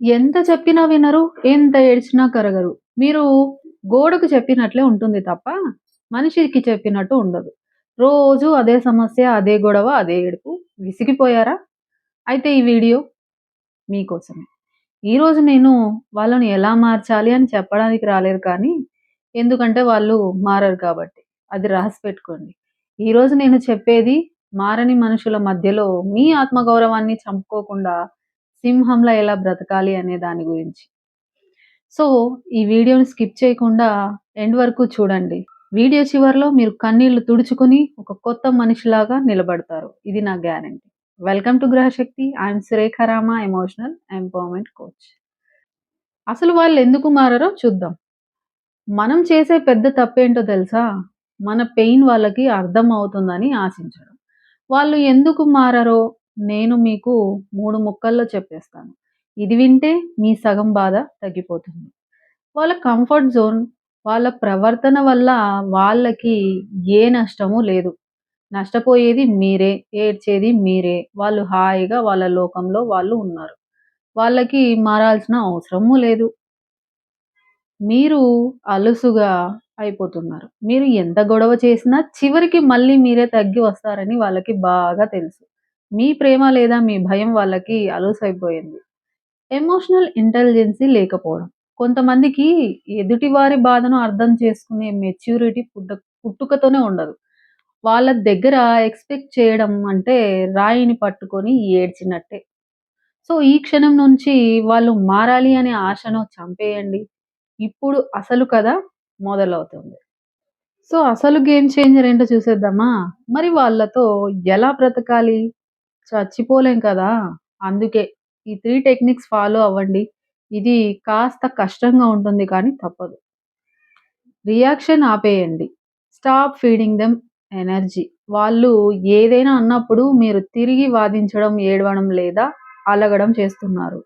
ఎంత చెప్పినా వినరు. ఎంత ఏడ్చినా కరగరు. మీరు గోడకు చెప్పినట్లే ఉంటుంది తప్ప, మనిషికి చెప్పినట్టు ఉండదు. రోజు అదే సమస్య, అదే గొడవ, అదే ఏడుపు. విసిగిపోయారా? అయితే ఈ వీడియో మీకోసమే. ఈరోజు నేను వాళ్ళని ఎలా మార్చాలి అని చెప్పడానికి రాలేదు కానీ, ఎందుకంటే వాళ్ళు మారరు కాబట్టి. అది రాసి పెట్టుకోండి. ఈరోజు నేను చెప్పేది మారని మనుషుల మధ్యలో మీ ఆత్మగౌరవాన్ని చంపుకోకుండా సింహంలా ఎలా బ్రతకాలి అనే దాని గురించి. సో, ఈ వీడియోని స్కిప్ చేయకుండా ఎండ్ వరకు చూడండి. వీడియో చివరిలో మీరు కన్నీళ్ళు తుడుచుకుని ఒక కొత్త మనిషిలాగా నిలబడతారు. ఇది నా guarantee. Welcome to Grahashakti. I'm Surekha Rama emotional empowerment coach. అసలు వాళ్ళు ఎందుకు మారరో చూద్దాం. మనం చేసే పెద్ద తప్పేంటో తెలుసా? మన పెయిన్ వాళ్ళకి అర్థం అవుతుందని ఆశించడం. వాళ్ళు ఎందుకు మారరో నేను మీకు మూడు ముక్కల్లో చెప్పేస్తాను. ఇది వింటే మీ సగం బాధ తగ్గిపోతుంది. వాళ్ళ కంఫర్ట్ జోన్, వాళ్ళ ప్రవర్తన వల్ల వాళ్ళకి ఏ నష్టము లేదు. నష్టపోయేది మీరే, ఏడ్చేది మీరే. వాళ్ళు హాయిగా వాళ్ళ లోకంలో వాళ్ళు ఉన్నారు. వాళ్ళకి మారాల్సిన అవసరము లేదు. మీరు అలుసుగా అయిపోతున్నారు. మీరు ఎంత గొడవ చేసినా చివరికి మళ్ళీ మీరే తగ్గి వస్తారని వాళ్ళకి బాగా తెలుసు. మీ ప్రేమ లేదా మీ భయం వాళ్ళకి అలసైపోయింది ఎమోషనల్ ఇంటెలిజెన్సీ లేకపోవడం. కొంతమందికి ఎదుటివారి బాధను అర్థం చేసుకునే మెచ్యూరిటీ పుట్ట పుట్టుకతోనే ఉండదు. వాళ్ళ దగ్గర ఎక్స్‌పెక్ట్ చేయడం అంటే రాయిని పట్టుకొని ఏడ్చినట్టే. సో, ఈ క్షణం నుంచి వాళ్ళు మారాలి అనే ఆశను చంపేయండి. ఇప్పుడు అసలు కథ మొదలవుతుంది. సో, అసలు గేమ్ చేంజర్ ఏంటో చూసేద్దామా? మరి వాళ్ళతో ఎలా బ్రతకాలి? చచ్చిపోలేం కదా! అందుకే ఈ 3 టెక్నిక్స్ ఫాలో అవ్వండి. ఇది కాస్త కష్టంగా ఉంటుంది కానీ తప్పదు. రియాక్షన్ ఆపేయండి. Stop feeding them energy. వాళ్ళు ఏదైనా అన్నప్పుడు మీరు తిరిగి వాదించడం, ఏడవడం లేదా అలగడం చేస్తున్నారు.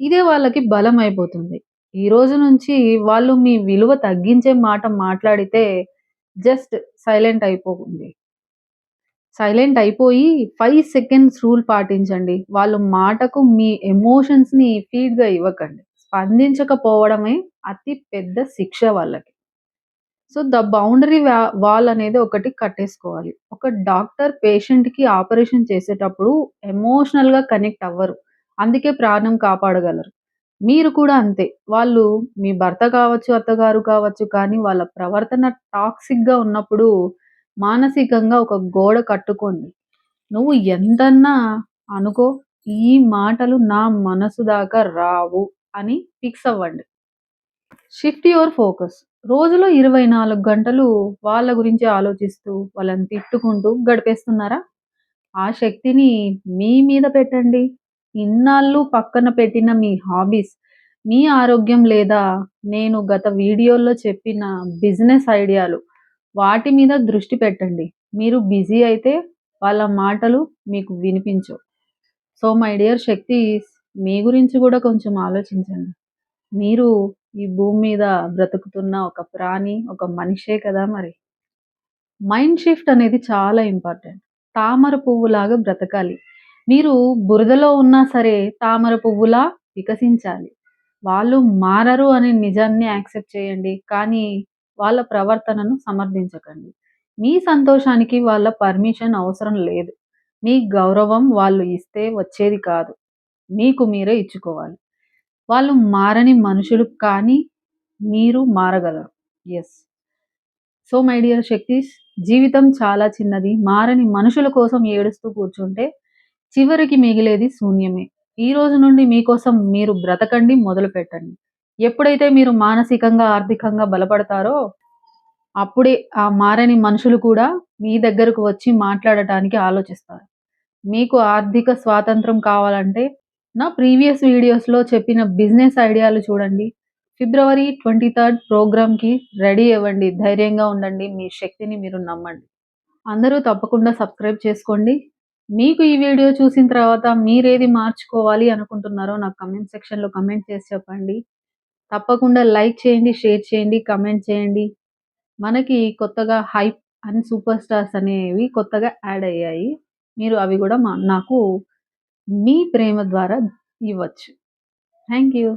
ఇదే వాళ్ళకి బలం అయిపోతుంది. ఈ రోజు నుంచి వాళ్ళు మీ విలువ తగ్గించే మాట మాట్లాడితే జస్ట్ సైలెంట్ అయిపోండి. సైలెంట్ అయిపోయి ఫైవ్ సెకండ్స్ రూల్ పాటించండి. వాళ్ళ మాటకు మీ ఎమోషన్స్‌ని ఫీడ్‌గా ఇవ్వకండి. స్పందించకపోవడమే అతి పెద్ద శిక్ష వాళ్ళకి. సో, ద బౌండరీ వాల్ అనేది ఒకటి కట్టేసుకోవాలి. ఒక డాక్టర్ పేషెంట్‌కి ఆపరేషన్ చేసేటప్పుడు ఎమోషనల్‌గా కనెక్ట్ అవ్వరు. అందుకే ప్రాణం కాపాడగలరు. మీరు కూడా అంతే. వాళ్ళు మీ భర్త కావచ్చు, అత్తగారు కావచ్చు కానీ వాళ్ళ ప్రవర్తన టాక్సిక్‌గా ఉన్నప్పుడు మానసికంగా ఒక గోడ కట్టుకోండి. నువ్వు ఎంతన్నా అనుకో, ఈ మాటలు నా మనసు దాకా రావు అని ఫిక్స్ అవ్వండి. Shift your focus. రోజులో 24 గంటలు వాళ్ళ గురించి ఆలోచిస్తూ, వాళ్ళని తిట్టుకుంటూ గడిపేస్తున్నారా? ఆ శక్తిని మీ మీద పెట్టండి. ఇన్నాళ్ళు పక్కన పెట్టిన మీ హాబీస్, మీ ఆరోగ్యం లేదా నేను గత వీడియోల్లో చెప్పిన బిజినెస్ ఐడియాలు వాటి మీద దృష్టి పెట్టండి. మీరు బిజీ అయితే వాళ్ళ మాటలు మీకు వినిపించవు. సో, మై డియర్ శక్తి మీ గురించి కూడా కొంచెం ఆలోచించండి. మీరు ఈ భూమి మీద బ్రతుకుతున్న ఒక ప్రాణి, ఒక మనిషే కదా మరి. మైండ్ షిఫ్ట్ అనేది చాలా ఇంపార్టెంట్. తామర పువ్వులాగా బ్రతకాలి. మీరు బురదలో ఉన్నా సరే తామర పువ్వులా వికసించాలి. వాళ్ళు మారరు అనే నిజాన్ని యాక్సెప్ట్ చేయండి. కానీ వాళ్ళ ప్రవర్తనను సమర్థించకండి. మీ సంతోషానికి వాళ్ళ పర్మిషన్ అవసరం లేదు. మీ గౌరవం వాళ్ళు ఇస్తే వచ్చేది కాదు. మీకు మీరే ఇచ్చుకోవాలి. వాళ్ళు మారని మనుషులు కానీ మీరు మారగలరు. ఎస్ సో, మై డియర్ శక్తీష్ జీవితం చాలా చిన్నది. మారని మనుషుల కోసం ఏడుస్తూ కూర్చుంటే చివరికి మిగిలేది శూన్యమే. ఈ రోజు నుండి మీకోసం మీరు బ్రతకండి మొదలుపెట్టండి. ఎప్పుడైతే మీరు మానసికంగా, ఆర్థికంగా బలపడతారో అప్పుడే ఆ మారని మనుషులు కూడా మీ దగ్గరకు వచ్చి మాట్లాడటానికి ఆలోచిస్తారు. మీకు ఆర్థిక స్వాతంత్రం కావాలంటే నా ప్రీవియస్ వీడియోస్‌లో చెప్పిన బిజినెస్ ఐడియాలు చూడండి. ఫిబ్రవరి 23 ప్రోగ్రామ్‌కి రెడీ అవ్వండి. ధైర్యంగా ఉండండి. మీ శక్తిని మీరు నమ్మండి. అందరూ తప్పకుండా సబ్స్క్రైబ్ చేసుకోండి. మీకు ఈ వీడియో చూసిన తర్వాత మీరేది మార్చుకోవాలి అనుకుంటున్నారో నాకు కమెంట్ సెక్షన్‌లో కమెంట్ చేసి చెప్పండి. తప్పకుండా లైక్ చేయండి, షేర్ చేయండి, కమెంట్ చేయండి. మనకి కొత్తగా హైప్ అండ్ సూపర్ స్టార్స్ అనేవి కొత్తగా యాడ్ అయ్యాయి. మీరు అవి కూడా మా నాకు మీ ప్రేమ ద్వారా ఇవ్వచ్చు. Thank you